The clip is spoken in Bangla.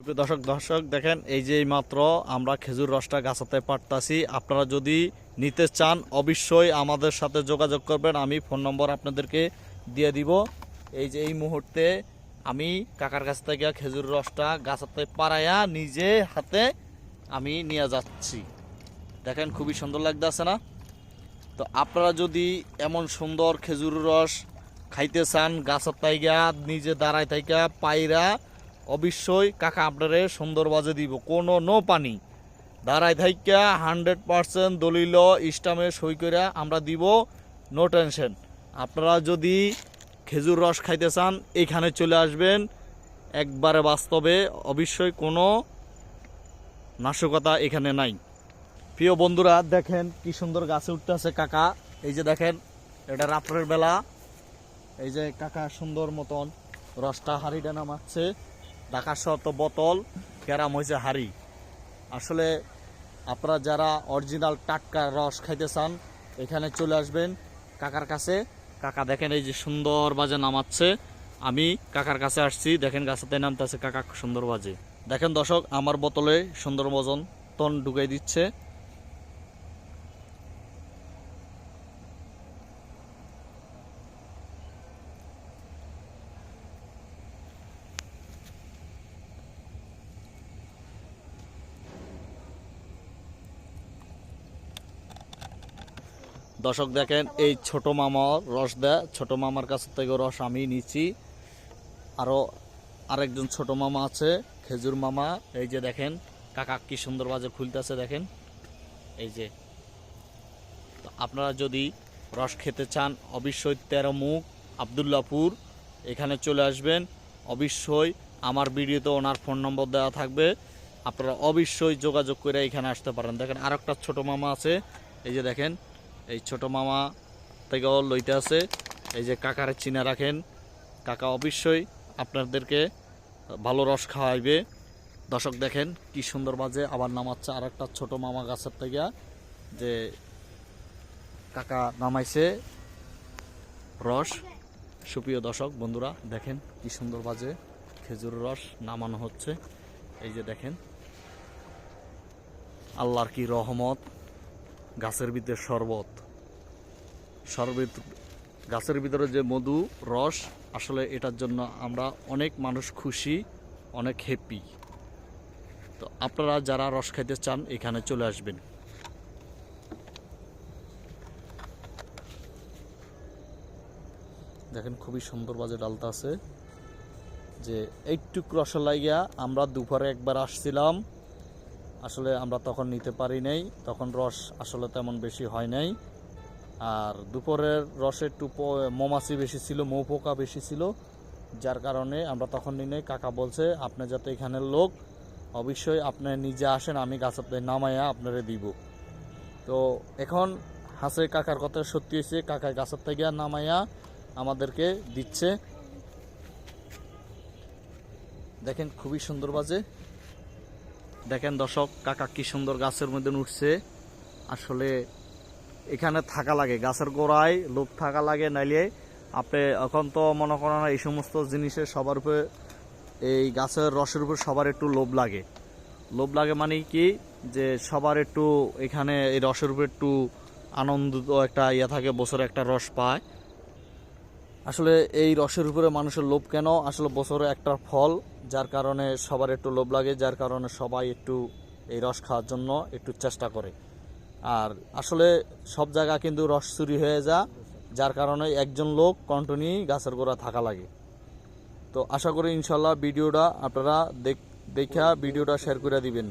প্রিয় দর্শক দর্শক, দেখেন এই যে মাত্র আমরা খেজুর রসটা গাছাতে পারতাছি। আপনারা যদি নিতে চান, অবশ্যই আমাদের সাথে যোগাযোগ করবেন। আমি ফোন নম্বর আপনাদেরকে দিয়ে দিব। এই যে এই মুহূর্তে আমি কাকার কাছ থেকে খেজুর রসটা গাছাতে পারাইয়া নিজে হাতে আমি নিয়ে যাচ্ছি। দেখেন, খুবই সুন্দর লাগতেছে না? তো আপনারা যদি এমন সুন্দর খেজুর রস খাইতে চান গাছের তাইগা নিজে দাঁড়ায় থাইকা পায়রা অবশ্যই কাকা আপনারে সুন্দর বাজে দিব, কোনো নো পানি। দাঁড়ায় থাইকা, হান্ড্রেড পার্সেন্ট দলিল ইস্টামে সই করে আমরা দিব নো টেনশন আপনারা যদি খেজুর রস খাইতে চান, এখানে চলে আসবেন। একবারে বাস্তবে অবশ্যই কোনো নাশকতা এখানে নাই। প্রিয় বন্ধুরা, দেখেন কি সুন্দর গাছে উঠতে আছে কাকা। এই যে দেখেন, এটা রাত্রের বেলা। এই যে কাকা সুন্দর মতন রসটা হাড়িটা নামাচ্ছে। ঢাকা শত বোতল, ক্যারাম হয়েছে হাড়ি। আসলে আপনারা যারা অরিজিনাল টাটকা রস খাইতে চান, এখানে চলে আসবেন কাকার কাছে। কাকা দেখেন এই যে সুন্দর বাজে নামাচ্ছে। আমি কাকার কাছে আসছি, দেখেন গাছাতে নামতে আছে কাকা সুন্দর বাজে। দেখেন দর্শক, আমার বোতলে সুন্দর বজন তন ঢুকাই দিচ্ছে। দর্শক দেখেন, এই ছোট মামা রস দেয়। ছোট মামার কাছ থেকে রস আমি নিচ্ছি। আরও আরেকজন ছোট মামা আছে, খেজুর মামা। এই যে দেখেন, কাকা কি সুন্দর বাজে খুলতেছে দেখেন। এই যে। তো আপনারা যদি রস খেতে চান, অবশ্যই তেরো মুখ আবদুল্লাপুর এখানে চলে আসবেন। অবশ্যই আমার ভিডিওতে ওনার ফোন নম্বর দেওয়া থাকবে। আপনারা অবশ্যই যোগাযোগ করে এখানে আসতে পারেন। দেখেন আর একটা ছোটো মামা আছে। এই যে দেখেন এই ছোট মামা থেকেও লইতে আছে। এই যে কাকার চিনা রাখেন। কাকা অবশ্যই আপনাদেরকে ভালো রস খাওয়াইবে। দর্শক দেখেন কি সুন্দর বাজে আবার নামাচ্ছে আর একটা ছোটো মামা গাছের থেকে। যে কাকা নামাইছে রস। সুপ্রিয় দর্শক, বন্ধুরা দেখেন কি সুন্দর বাজে খেজুর রস নামানো হচ্ছে। এই যে দেখেন, আল্লাহর কি রহমত। গাছের ভিতরে শরবত। শরবত, গাছের ভিতরে যে মধু, রস, আসলে এটার জন্য আমরা অনেক মানুষ খুশি, অনেক হ্যাপি তো আপনারা যারা রস খাইতে চান, এখানে চলে আসবেন। দেখেন, খুবই সুন্দর বাজে ডালতা আছে। যে এইটুক রস লাইগা আমরা দুপুরে একবার আসছিলাম। আসলে আমরা তখন নিতে পারি নাই, তখন রস আসলে তেমন বেশি হয় নাই। আর দুপুরের রসের একটু প- মৌমাছি বেশি ছিল মৌ পোকা বেশি ছিল, যার কারণে আমরা তখন নাই কাকা বলছে, আপনি যাতে এখানের লোক, অবশ্যই আপনি নিজে আসেন, আমি গাছতে নামাইয়া আপনারে দিব। তো এখন হাসে কাকার কথা সত্যি হয়েছে, কাকা গাছের থেকে নামাইয়া আমাদেরকে দিচ্ছে। দেখেন, খুবই সুন্দর বাজে। দেখেন দর্শক, কাকা কি সুন্দর গাছের মধ্যে উঠছে। আসলে এখানে থাকা লাগে, গাছের গোড়ায় লোক থাকা লাগে, নাইলে আপনি এখন তো মনে করেন এই সমস্ত জিনিসের সবার উপরে, এই গাছের রসের উপর সবার একটু লোভ লাগে। লোভ লাগে মানে কি? যে সবার একটু এখানে এই রসের উপর একটু আনন্দ একটা ইয়ে থাকে, বছরে একটা রস পায়। আসলে এই রসের উপরে মানুষের লোভ কেন? আসলে বছরে একটা ফল, যার কারণে সবার একটু লোভ লাগে, যার কারণে সবাই একটু এই রস খাওয়ার জন্য একটু চেষ্টা করে। আর আসলে সব জায়গা কিন্তু রস চুরি হয়ে যা যার কারণে একজন লোক কন্টিনিউ গাছের গোড়া থাকা লাগে। তো আশা করি ইনশাল্লাহ ভিডিওটা আপনারা দেখ দেখা ভিডিওটা শেয়ার করে দিবেন।